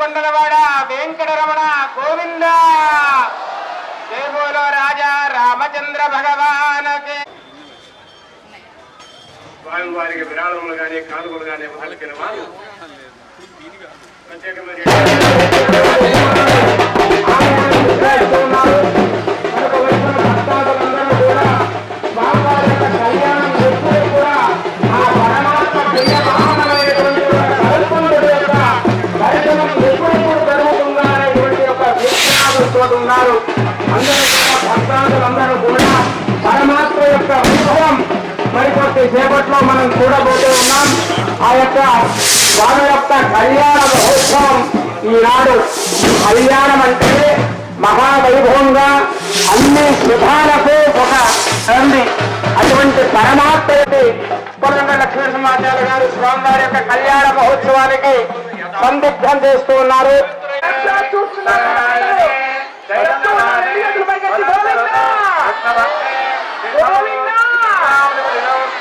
కొండలవాడ వెంకటరమణ గోవింద. జయ రాజా రామచంద్ర భగవానకి. స్వామి వారికి విరాళములు కానీ కానుకలు కానీ ఇవ్వగలిగిన వారు. ప్రత్యేకమైన భక్తాదులందరూ కూడా పరమాత్మ యొక్క వైభవం మరికొద్ది సేపట్లో మనం చూడబోతూ ఉన్నాం ఆ యొక్క వారి యొక్క కళ్యాణ మహోత్సవం ఈనాడు కళ్యాణం అంటే మహావైభవంగా అన్ని శుభాలకు ఒక తండ్రి అటువంటి పరమాత్మ కొరంగ లక్ష్మీ సమాచార్య గారు స్వామివారి యొక్క కళ్యాణ మహోత్సవానికి సందిగ్ధం చేస్తూ ఉన్నారు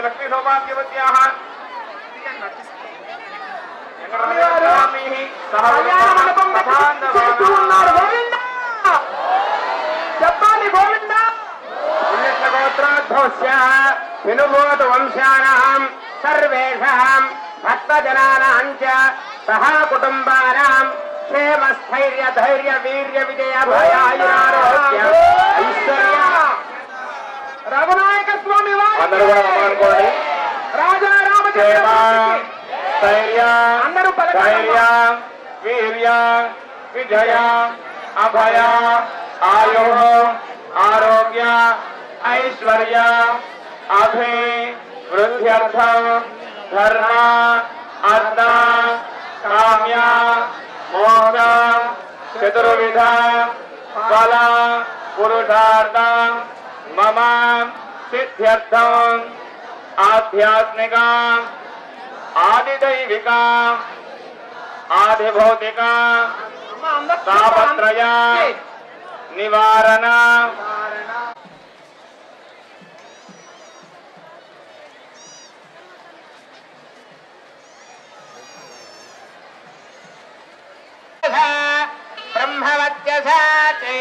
లక్ష్మీ సౌభాగ్యవత్యాహ చెప్పాలి గోవింద పుణ్యగోత్రోద్భవస్య వినుభూత వంశానాం సర్వేషాం భక్తజనానాం చ సహ కుటుంబానాం క్షేమ స్థైర్య ధైర్య వీర్య విజయ భయాయురారోగ్య ఐశ్వర్య రఘునాయక స్వామి అందరూ కూడా అనుకోండి రాజా క్షేమ రామచంద్ర స్థైర్య అందరూ పలకండి. ధైర్య వీర్య విజయ అభయ ఆయు ఆరోగ్య ఐశ్వర్య అభి వృద్ధ్యర్థ ధర్మ అర్థ కామ్య మోక్ష చతుర్విధ ఫల పురుషార్థ मम सिद्ध्यर्थ आध्यात्मिक आदिदैविक आदिभौतिक तापत्रय निवारण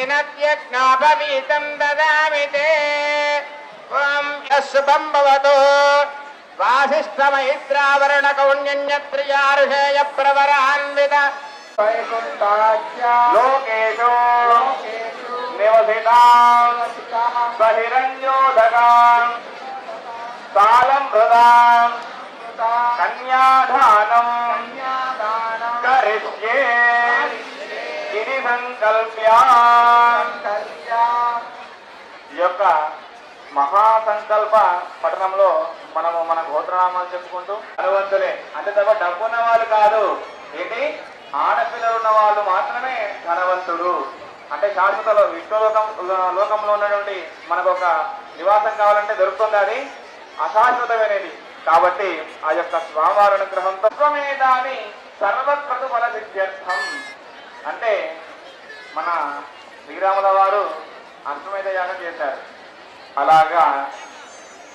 ज्ञापीतम् ददामि ते। त्वम् यः शुभम् भवतु। वासिष्ठमैत्रावरणकौन्यप्रिया प्रवरान्वित लोकेषु निरोधिताम् बहिरञ्जोधकान् कालम् भृताम् ఈ యొక్క మహాసంకల్ప పట్టణంలో మనము మన గోత్రనామాలు చెప్పుకుంటూ ధనవంతులే అంటే తప్ప డబ్బున్న వాళ్ళు కాదు. ఏంటి? ఆడపిల్లలు ఉన్న వాళ్ళు మాత్రమే ధనవంతుడు. అంటే శాశ్వతలో విశ్వలోకం లోకంలో ఉన్నటువంటి మనకు ఒక నివాసం కావాలంటే దొరుకుతుంది అది. అశాశ్వతమైనది. కాబట్టి ఆ యొక్క స్వామివారి అనుగ్రహంతో సర్వమేదాని సర్వక్రతు ఫల సిద్ధ్యర్థం. అంటే మన శ్రీరాముల వారు అశ్వమేధ యాగం చేశారు. అలాగా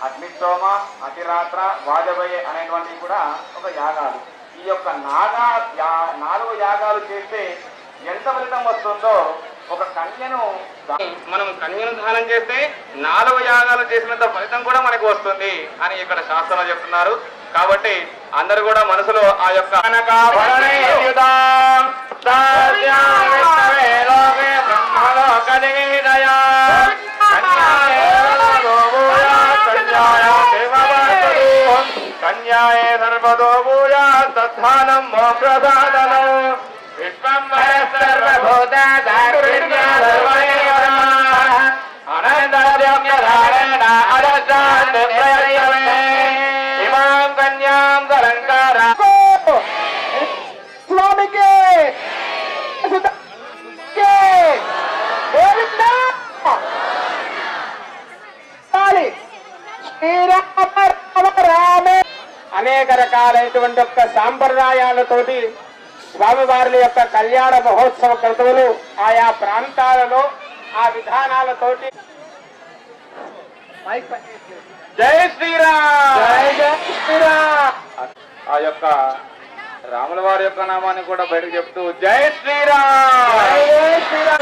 అగ్నిస్తోమ అతిరాత్ర వాజపేయి అనేటువంటివి కూడా ఒక యాగాలు. ఈ యొక్క నాగా యా- నాలుగు యాగాలు చేస్తే ఎంత ఫలితం వస్తుందో ఒక కన్యను మనం కన్యను దానం చేస్తే నాలుగు యాగాలు చేసినంత ఫలితం కూడా మనకు వస్తుంది అని ఇక్కడ శాస్త్రంలో చెప్తున్నారు. కాబట్టి అందరూ కూడా మనసులో ఆ యొక్క कन्याय सर्वतो भूया तद्धानं मोक्षसाधनौ विश्वम्भर सर्वभूतधात्रिण्या सर्वैव नमः अनन्तर्योग्यधारेण అనేక రకాలైనటువంటి యొక్క సాంప్రదాయాలతోటి స్వామివారి యొక్క కళ్యాణ మహోత్సవ క్రతువులు ఆయా ప్రాంతాలలో ఆ విధానాలతోటి. జై శ్రీరామ్! జై జై శ్రీరామ్! ఆ యొక్క రాముల వారి యొక్క నామాన్ని కూడా బయటకు చెప్తూ జై శ్రీరామ్! జై జై శ్రీరామ్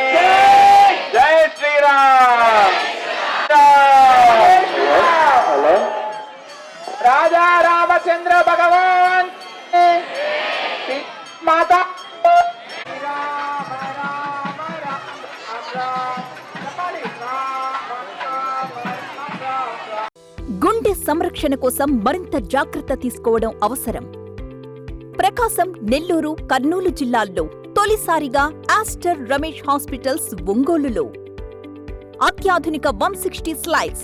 రామచంద్ర భగవాన్! మాత! గుండె సంరక్షణ కోసం మరింత జాగ్రత్త తీసుకోవడం అవసరం. ప్రకాశం నెల్లూరు కర్నూలు జిల్లాల్లో తొలిసారిగా ఆస్టర్ రమేష్ హాస్పిటల్స్ ఒంగోలులో. అత్యాధునిక one sixty slides